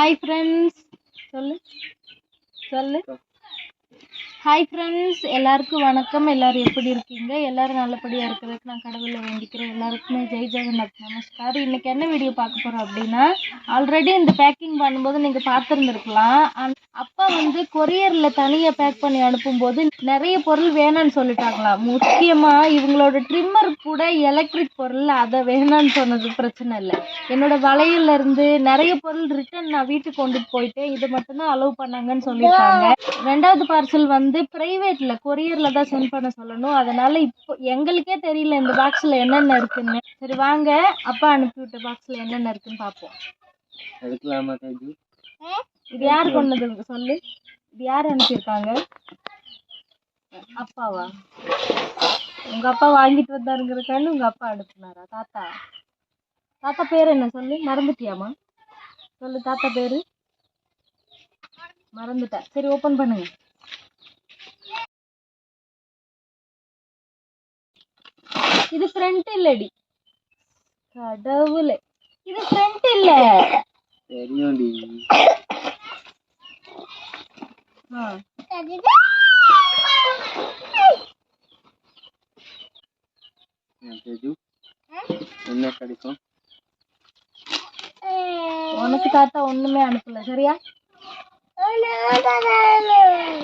Hi friends சொல்லு. சொல்லு. Hi friends எல்லாருக்கும் வணக்கம். எல்லாரும் எப்படி இருக்கீங்க? எல்லாரும் நல்லபடியாக இருக்கிறதுக்கு நான் கடவுளை வேண்டிக்கிறேன். எல்லாருக்குமே ஜெய் ஜெகநாத். நமஸ்கார். இன்னைக்கு என்ன வீடியோ பார்க்க போகிறோம் அப்படின்னா ஆல்ரெடி இந்த பேக்கிங் பண்ணும்போது நீங்கள் பார்த்துருந்துருக்கலாம். அப்பா வந்து கொரியரில் தனியாக பேக் பண்ணி அனுப்பும்போது நிறைய பொருள் வேணான்னு சொல்லிட்டாங்களாம். முக்கியமாக இவங்களோட ட்ரிம்மர் கூட எலக்ட்ரிக் பொருள் அதை வேணான்னு சொன்னது பிரச்சனை இல்லை. என்னோட வளையல்ல இருந்து நிறைய பொருள் ரிட்டர்ன் நான் வீட்டுக்கு கொண்டுட்டு போயிட்டேன். இது மட்டும்தான் அலோவ் பண்ணாங்கன்னு சொல்லியிருக்காங்க ரெண்டாவது பார்சல் வந்து பிரைவேட்ல கொரியர்ல தான் சென்ட் பண்ண சொல்லணும். அதனால இப்போ எங்களுக்கே தெரியல இந்த பாக்ஸ்ல என்னென்ன இருக்குன்னு. சரி வாங்க. அப்பா அனுப்பி விட்ட பாக்ஸ்ல என்னென்ன இருக்குன்னு பார்ப்போம். எடுக்கலாமா தேஜு இது யார் கொண்டது? சொல்லு. இது யார் அனுப்பியிருக்காங்க? அப்பாவா? உங்க அப்பா வாங்கிட்டு வந்தாருங்கிறக்கான்னு உங்க அப்பா அனுப்புனாரா? தாத்தா? தாத்தா பேர் என்ன? சொல்லு. மறந்துட்டியாமா சொல்லு தாத்தா பேரு. மறந்துட்டேன் சரி ஓபன் பண்ணுங்க. இது ஃப்ரண்ட் இல்லடி. கடவுளே. இது ஃப்ரண்ட் இல்ல. தெரியும்டி. என்ன கிடைக்கும்? உனக்கு தாத்தா ஒண்ணுமே அனுப்பல சரியா?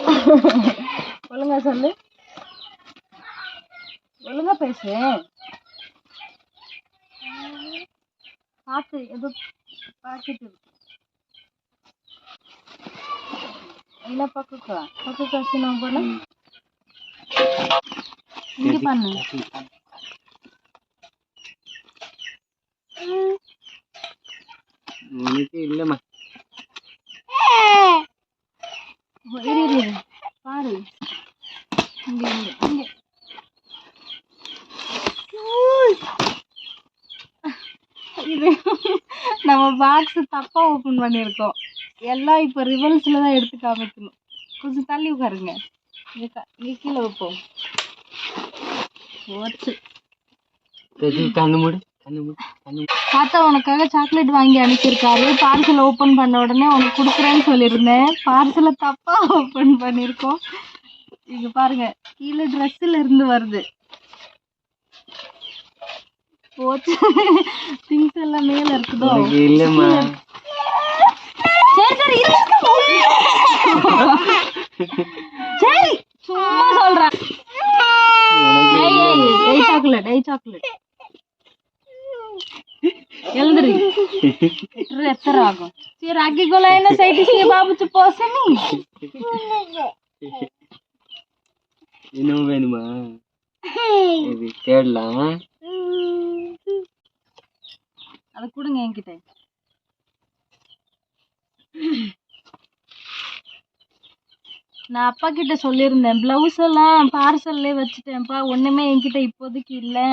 ஒழுங்கா சொல்லு. ஒழுங்கா பேசு. பார்த்து ஏதோ இருக்கு என்ன பக்குக்கா பக்குக்கா சின்ன போல இங்க பண்ணு உனக்கு இல்லைம்மா இரு இரு இரு பாரு இங்க இங்க இங்க இது நம்ம பாக்ஸ் தப்பா ஓபன் பண்ணியிருக்கோம். எல்லாம் இப்போ ரிவல்ஸ்ல தான் எடுத்து காமிக்கணும். கொஞ்சம் தள்ளி உட்காருங்க. இங்க கீழே வைப்போம். போச்சு. கண்ணு மூடு தாத்தா உனக்காக சாக்லேட் வாங்கி அனுப்பியிருக்காரு. பார்சல் ஓப்பன் பண்ண உடனே உனக்கு கொடுக்குறேன்னு சொல்லியிருந்தேன். பார்சலை தப்பா ஓப்பன் பண்ணியிருக்கோம். இங்க பாருங்க கீழே ட்ரெஸ்ஸில் இருந்து வருது. போச்சு. திங்ஸ் எல்லாம் மேல இருக்குதோ? இல்லம்மா. சரி சரி சரி சும்மா சொல்றேன். டேய் சாக்லேட் டேய் சாக்லேட். எழுதுரு எத்தனை ஆகும். சரி ராக்கிக்குள்ள என்ன சைட்டிஸ்க்கு பாபுச்சு வேணுமா? இது அதை கொடுங்க என்கிட்ட. நான் அப்பா கிட்ட சொல்லியிருந்தேன் பிளவுஸ் எல்லாம் பார்சல்லே வச்சுட்டேன்ப்பா ஒன்றுமே என்கிட்ட இப்போதைக்கு இல்லை.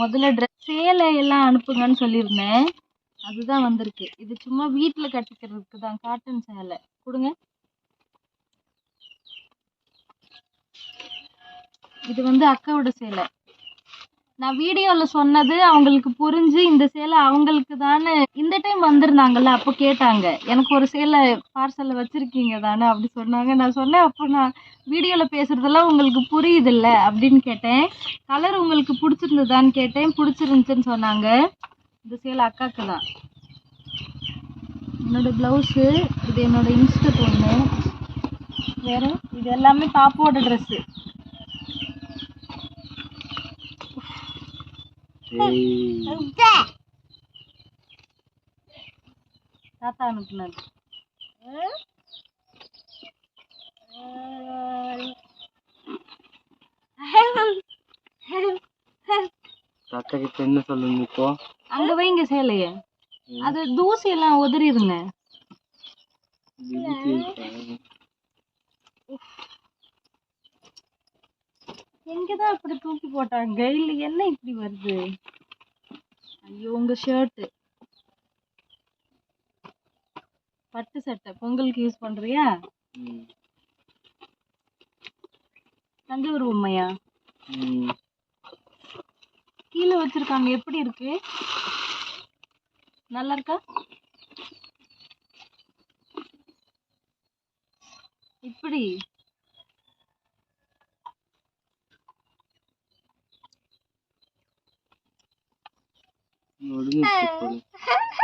முதல்ல ட்ரெஸ் சேலை எல்லாம் அனுப்புங்கன்னு சொல்லியிருந்தேன். அதுதான் வந்திருக்கு. இது சும்மா வீட்டில் கட்டிக்கிறதுக்கு தான் காட்டன் சேலை. கொடுங்க. இது வந்து அக்காவோட சேலை. நான் வீடியோல சொன்னது அவங்களுக்கு புரிஞ்சு இந்த சேலை அவங்களுக்கு தானே இந்த டைம் வந்திருந்தாங்கல்ல அப்போ கேட்டாங்க. எனக்கு ஒரு சேலை பார்சல்ல வச்சிருக்கீங்க தானே அப்படி சொன்னாங்க. நான் சொன்னேன் அப்போ நான் வீடியோல பேசுறதெல்லாம் உங்களுக்கு புரியுது இல்லை அப்படின்னு கேட்டேன். கலர் உங்களுக்கு பிடிச்சிருந்ததான்னு கேட்டேன். பிடிச்சிருந்துச்சுன்னு சொன்னாங்க. இந்த சேலை அக்காக்கு தான் என்னோட ப்ளவுஸு இது என்னோட இன்ஸ்டட் ஒன்று வேற? இது எல்லாமே பாப்பாவோட ட்ரெஸ்ஸு தாத்தா அனுப்புனது தாத்தா கிட்ட என்ன சொல்லணும் இப்போ? அங்க வைங்க சேலைய. அது தூசி எல்லாம் உதறிடுங்க? எங்கதான் அப்படி தூக்கி போட்டாங்க? இல்ல என்ன இப்படி வருது? ஐயோ உங்க ஷர்ட் பட்டு சட்டை. பொங்கலுக்கு யூஸ் பண்றியா. தஞ்சாவூர் பொம்மையா. கீழே வச்சிருக்காங்க. எப்படி இருக்கு? நல்லா இருக்கா? இப்படி.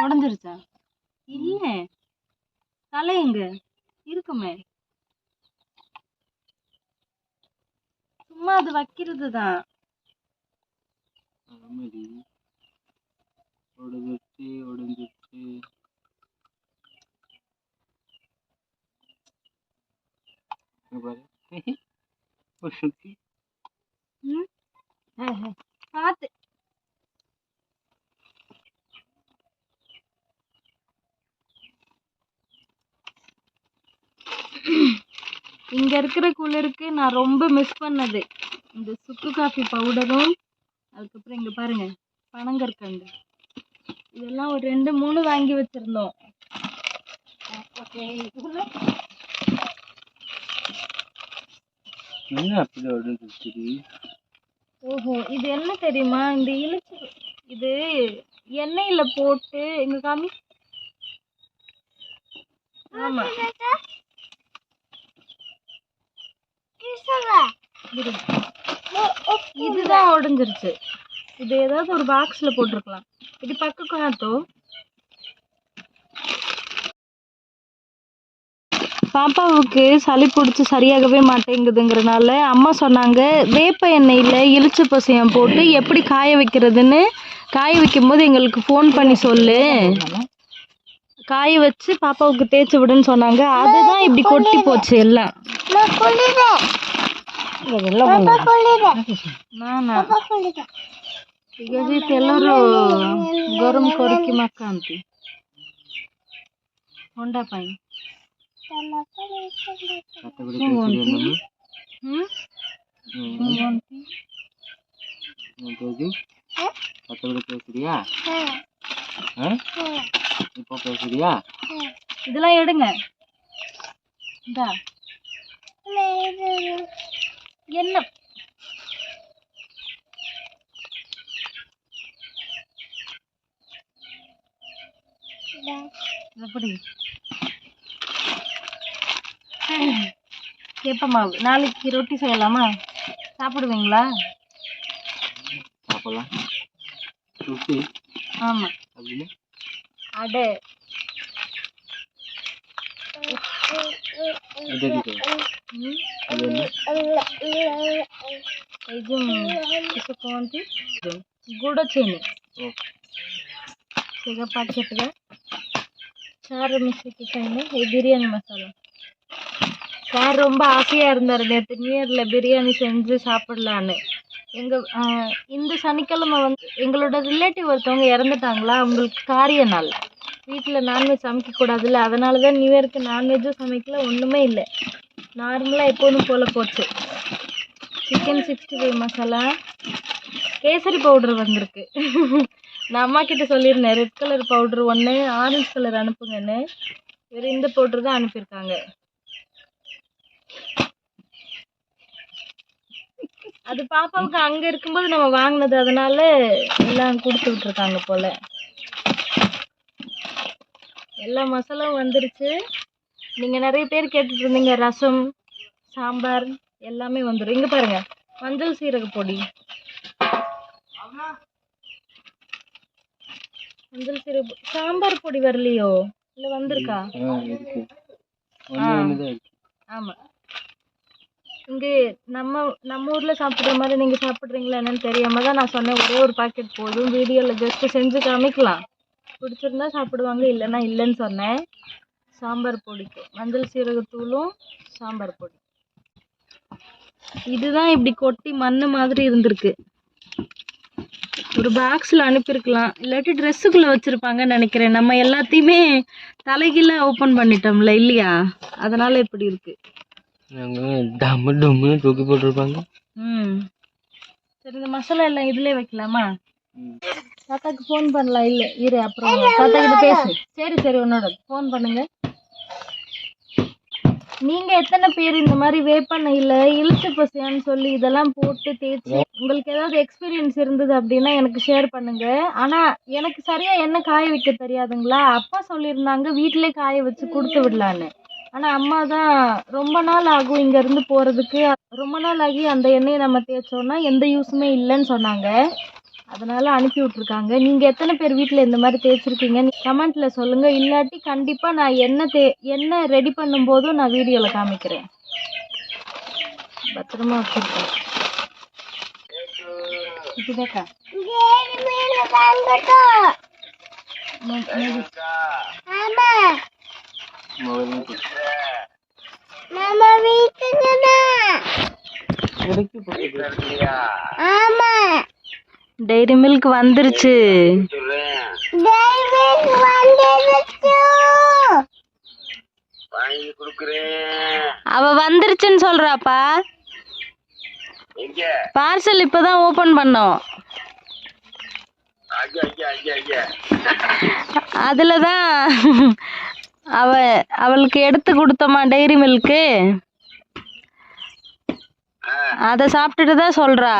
உடஞ்சிருச்சா? இல்ல. தலை எங்க? இருக்குமே. சும்மா அது வைக்கிறது தான் ஒடுங்கிச்சு இங்க பாரு ஒடுங்கிச்சு. பார்த்து இங்க இருக்கிற குளிருக்கு நான் ரொம்ப மிஸ் பண்ணது. இந்த சுக்கு காஃபி பவுடரும் அதுக்கப்புறம் இங்க பாருங்க பனங்கற்கண்டு. இதெல்லாம் ஒரு ரெண்டு மூணு வாங்கி வச்சிருந்தோம். ஓஹோ இது என்ன தெரியுமா? இந்த இழுச்சு இது எண்ணெயில போட்டு எங்க காமி? ஆமா இரு. இதுதான் உடைஞ்சிருச்சு. இது ஏதாவது ஒரு பாக்ஸ்ல போட்டிருக்கலாம். இது பக்கம் காத்தோ பாப்பாவுக்கு சளி பிடிச்சி சரியாகவே மாட்டேங்குதுங்கிறனால அம்மா சொன்னாங்க வேப்ப எண்ணெயில் இலிச்ச பசையம் போட்டு எப்படி காய வைக்கிறதுன்னு காய வைக்கும்போது எங்களுக்கு ஃபோன் பண்ணி சொல்லு. காய வச்சு பாப்பாவுக்கு தேய்ச்சி விடுன்னு சொன்னாங்க. அதுதான் இப்படி கொட்டி போச்சு எல்லாம். ಎಲ್ಲರೂ ಗರಂ ಕೊಡಕಿ ಮಕ್ಕ ಅಂತ ಹೊಂಡ ಪಾಯಿ ಹ್ಮ್ இப்போ பேசுறியா? இதெல்லாம் எடுங்க. என்ன? எப்படி? கேப்ப நாளைக்கு ரொட்டி செய்யலாமா? சாப்பிடுவீங்களா? சாப்பிடலாம். ரொட்டி అదే ఇసుకోండి గుడ చేను తెగ పచ్చట్టుగా చారు మిస్కిட்டாను ఈ బిర్యానీ మసాலா சார் ரொம்ப ஆசையாக இருந்தார் நேற்று நியூ இயரில் பிரியாணி செஞ்சு சாப்பிடலான்னு எங்கள் இந்த சனிக்கிழமை வந்து எங்களோட ரிலேட்டிவ் ஒருத்தவங்க இறந்துட்டாங்களா? அவங்களுக்கு காரிய நாள். வீட்டில் நான்வெஜ் சமைக்கக்கூடாதுல்ல அதனால தான் நியூ இயருக்கு நான்வெஜ்ஜும் சமைக்கல ஒன்றுமே இல்லை. நார்மலாக எப்போதும் போல் போச்சு. Chicken sixty five masala kesari powder வந்திருக்கு. நான் அம்மா கிட்ட சொல்லியிருந்தேன் ரெட் கலர் பவுடர் ஒன்று ஆரஞ்சு கலர் அனுப்புங்கன்னு. வேறு இந்த பவுடர் தான் அனுப்பியிருக்காங்க. அது பாப்பாவுக்கு அங்க இருக்கும்போது நம்ம வாங்கினது அதனால எல்லாம் கொடுத்து விட்டுருக்காங்க போல. எல்லா மசாலாவும் வந்துருச்சு. நீங்க நிறைய பேர் கேட்டுட்டு இருந்தீங்க ரசம் சாம்பார் எல்லாமே வந்துடும் இங்க பாருங்க மஞ்சள் சீரக பொடி. மஞ்சள் சீரக சாம்பார் பொடி வரலையோ? இல்ல வந்திருக்கா? ஆமா. இங்க நம்ம நம்ம ஊர்ல சாப்பிடுற மாதிரி நீங்க சாப்பிடுறீங்களா என்னன்னு தெரியாம தான் நான் சொன்னேன். ஒரே ஒரு பாக்கெட் போதும். வீடியோல ஜஸ்ட் செஞ்சு காமிக்கலாம். பிடிச்சிருந்தா சாப்பிடுவாங்க இல்லைன்னா இல்லைன்னு சொன்னேன். சாம்பார் பொடிக்கு மஞ்சள் சீரகத்தூளும் சாம்பார் பொடி. இதுதான் இப்படி கொட்டி மண்ணு மாதிரி இருந்திருக்கு. ஒரு பாக்ஸில் அனுப்பியிருக்கலாம். இல்லாட்டி ட்ரெஸ்ஸுக்குள்ளே வச்சுருப்பாங்கன்னு நினைக்கிறேன். நம்ம எல்லாத்தையுமே தலைகீழ ஓப்பன் பண்ணிட்டோம்ல இல்லையா? அதனால இப்படி இருக்கு. டம்மு டம்முன்னு தூக்கி போட்டிருப்பாங்க. ம். சரி இந்த மசாலா எல்லாம் இதுலயே வைக்கலாமா? தாத்தாக்கு ஃபோன் பண்ணலாம். இல்லை இரு அப்புறம் தாத்தா கிட்ட பேசு. சரி சரி உன்னோட. ஃபோன் பண்ணுங்க. நீங்க எத்தனை பேர் இந்த மாதிரி வேப்பெண்ணெயில இழுத்து பசியான்னு சொல்லி இதெல்லாம் போட்டு தேய்ச்சி உங்களுக்கு ஏதாவது எக்ஸ்பீரியன்ஸ் இருந்தது அப்படின்னா எனக்கு ஷேர் பண்ணுங்க. ஆனா எனக்கு சரியா என்ன காய வைக்க தெரியாதுங்களா? அப்பா சொல்லியிருந்தாங்க வீட்டிலே காய வச்சு கொடுத்து விடலான்னு. ஆனால் அம்மா தான் ரொம்ப நாள் ஆகும் இங்கேருந்து போகிறதுக்கு ரொம்ப நாள் ஆகி அந்த எண்ணெயை நம்ம தேய்ச்சோன்னா எந்த யூஸுமே இல்லைன்னு சொன்னாங்க. அதனால் அனுப்பி விட்ருக்காங்க நீங்கள் எத்தனை பேர் வீட்டில் இந்த மாதிரி தேய்ச்சிருக்கீங்க? கமெண்ட்டில் சொல்லுங்கள் இல்லாட்டி கண்டிப்பாக நான் எண்ணெய் தே எண்ணெய் ரெடி பண்ணும்போதும் நான் வீடியோவில் காமிக்கிறேன். பத்திரமா வச்சுருக்கேன் இதுதாக்கா. மே- மேது. டைரி மில்க் வந்துருச்சு. அவ வந்துருச்சுன்னு சொல்றாப்பா. பார்சல் இப்பதான் ஓபன் பண்ணோம். ஐயா அவ அவளுக்கு எடுத்து கொடுத்தோமா டைரி மில்க்கு அதை சாப்பிட்டுட்டு தான் சொல்றா.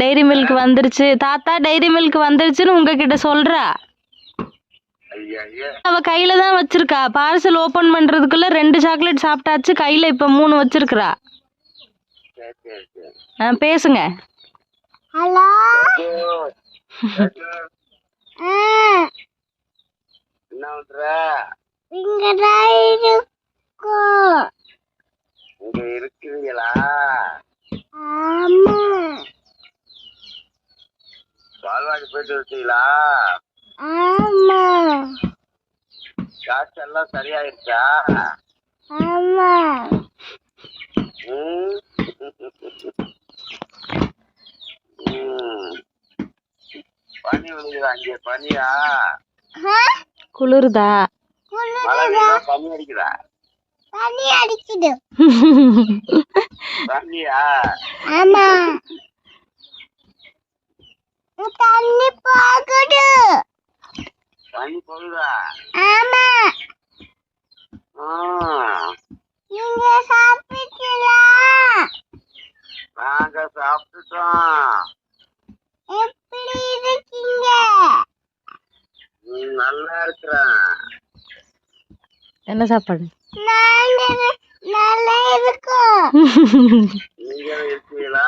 டைரி மில்க் வந்துருச்சு. தாத்தா டைரி மில்க் வந்துருச்சுன்னு உங்ககிட்ட சொல்றா? ஐயா ஐயா அவ கையில தான் வச்சிருக்கா. பார்சல் ஓபன் பண்றதுக்குள்ள ரெண்டு சாக்லேட் சாப்பிட்டாச்சு. கையில இப்ப மூணு ஆ, பேசுங்க. ஹலோ? என்ன பண்ற இங்க இருக்கிறீங்களா? ஆமா. பால்வாடி போயிட்டு இருக்கீங்களா ஆமா. காசு எல்லாம் சரியாயிருச்சா? ஆமா. பனி விழுகுதா அங்கே பனியா? குளிருதா? பனி அடிக்குதா தண்ணி அடிக்குது பனியா ஆமா. தண்ணி போகுது. பனி போகுதா? ஆமா. நீங்க சாப்பிட்டீங்களா? நாங்க சாப்பிட்டுட்டோம் எப்படி இருக்கீங்க ம், நல்லா இருக்கிறேன் என்ன சாப்பாடு? நாங்க நல்லா இருக்கோம் நீங்க இருக்கீங்களா.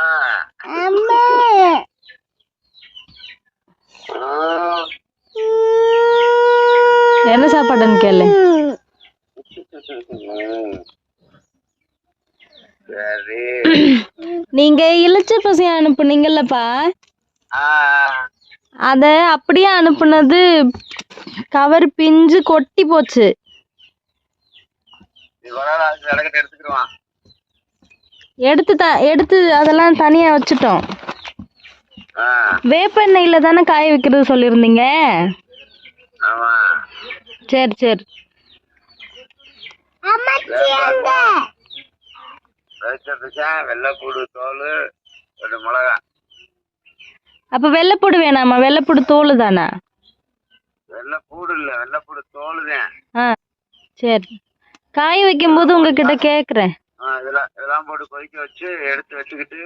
என்ன சாப்பாடுன்னு கேளு. நீங்க இலச்ச பசி அனுப்புனீங்கல்லப்பா. அத அப்படியே அனுப்புனது கவர் பிஞ்சு கொட்டி போச்சு. எடுத்து எடுத்து அதெல்லாம் தனியா வச்சுட்டோம். ஆ. வேப்பெண்ணெயில தானே காய வைக்கிறது சொல்லியிருந்தீங்க? ஆமா. சரி சரி. அம்மாச்சி அங்க வெச்சதுக்கா வெள்ளைப்பூடு தோல் ரெண்டு மிளகா அப்ப வெள்ளைப்பூடு வேணாமா? வெள்ளைப்பூடு தோல் தானா? வெள்ளைப்பூடு இல்ல வெள்ளைப்பூடு தோல் தான் ஆ சரி. காய வைக்கும்போது உங்ககிட்ட கேக்குறேன். இதெல்லாம் இதெல்லாம் போட்டு கொதிக்க வச்சு எடுத்து வச்சுக்கிட்டு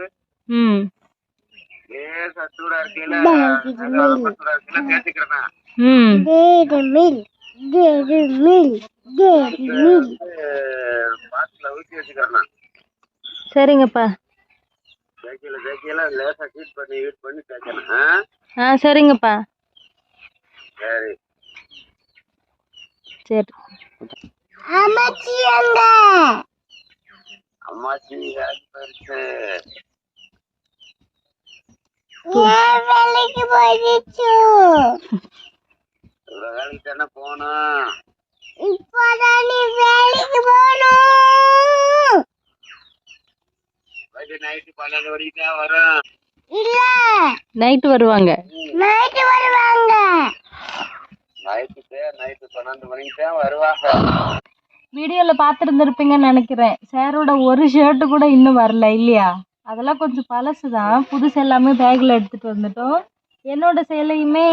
ம். லேசா சூடா இருக்கையில சூடா இருக்கையில தேய்ச்சிக்கிறேன் ம். Dairy milk. Dairy milk. Dairy milk. Bottle ஊற்றி வச்சுக்கிறேன் சரிங்கப்பா. தேய்க்கல தேய்க்கல லேசா ஹீட் பண்ணி ஹீட் பண்ணி ஆ சரிங்கப்பா. சரி. சரி. அம்மாச்சி அங்க அம்மாச்சி போயிடுச்சு வேலைக்கு போயிடுச்சு? வேலைக்கு தானே போகணும் இப்போதான் நீ வேலைக்கு போகணும். நைட்டு பன்னெண்டு தான் வரும். இல்ல. நைட்டு வருவாங்க. நைட்டு வருவாங்க. நைட்டு பன்னெண்டு மணிக்கு தான் வருவாங்க வீடியோல பாத்துருந்துருப்பீங்கன்னு நினைக்கிறேன். சாரோட ஒரு ஷர்ட் கூட இன்னும் வரல இல்லையா? அதெல்லாம் கொஞ்சம் பழசு தான் புதுசு எல்லாமே பேக்கில் எடுத்துட்டு வந்துட்டோம். என்னோட சேலையுமே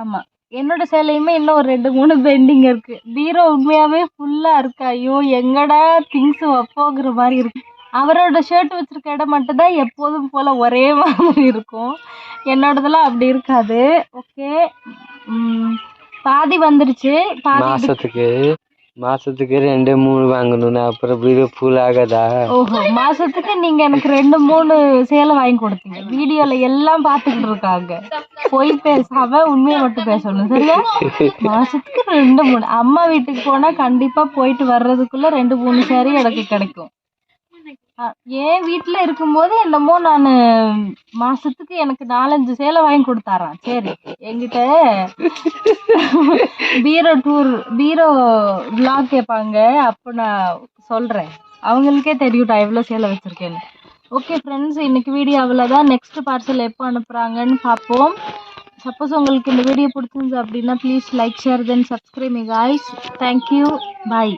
ஆமாம் என்னோட சேலையுமே இன்னும் ஒரு ரெண்டு மூணு பெண்டிங் இருக்கு. பீரோ உண்மையாவே ஃபுல்லாக இருக்கு. ஐயோ எங்கடா திங்ஸ் வைப்போங்கிற மாதிரி இருக்கு. அவரோட ஷர்ட் வச்சிருக்க இடம் மட்டும்தான் எப்போதும் போல ஒரே மாதிரி இருக்கும். என்னோடதெல்லாம் அப்படி இருக்காது. ஓகே பாதி வந்துருச்சு மாசத்துக்கு மாசத்துக்கு ரெண்டு மூணு வாங்கணும் அப்புறம் வீடு ஃபுல் ஆகாதா? ஓஹோ மாசத்துக்கு நீங்க எனக்கு ரெண்டு மூணு சேலை வாங்கி கொடுத்தீங்க. வீடியோல எல்லாம் பாத்துக்கிட்டு இருக்காங்க. பொய் பேசாம உண்மையை மட்டும் பேசணும் சரியா? மாசத்துக்கு ரெண்டு மூணு. அம்மா வீட்டுக்கு போனா கண்டிப்பா போயிட்டு வர்றதுக்குள்ள ரெண்டு மூணு சாரி எனக்கு கிடைக்கும். என் வீட்டுல இருக்கும்போது என்னமோ நான் மாசத்துக்கு எனக்கு நாலஞ்சு சேலை வாங்கி கொடுத்தாரான் சரி என்கிட்ட பீரோ டூர் பீரோ விளாக் கேட்பாங்க அப்போ நான் சொல்றேன். அவங்களுக்கே தெரியும் நான் எவ்வளோ சேலை வச்சிருக்கேன்னு. ஓகே ஃப்ரெண்ட்ஸ் இன்னைக்கு வீடியோ அவ்வளோதான் நெக்ஸ்ட் பார்சல் எப்போ அனுப்புறாங்கன்னு பார்ப்போம். சப்போஸ் உங்களுக்கு இந்த வீடியோ பிடிச்சிருந்துச்சு அப்படின்னா please like share then subscribe me guys thank you bye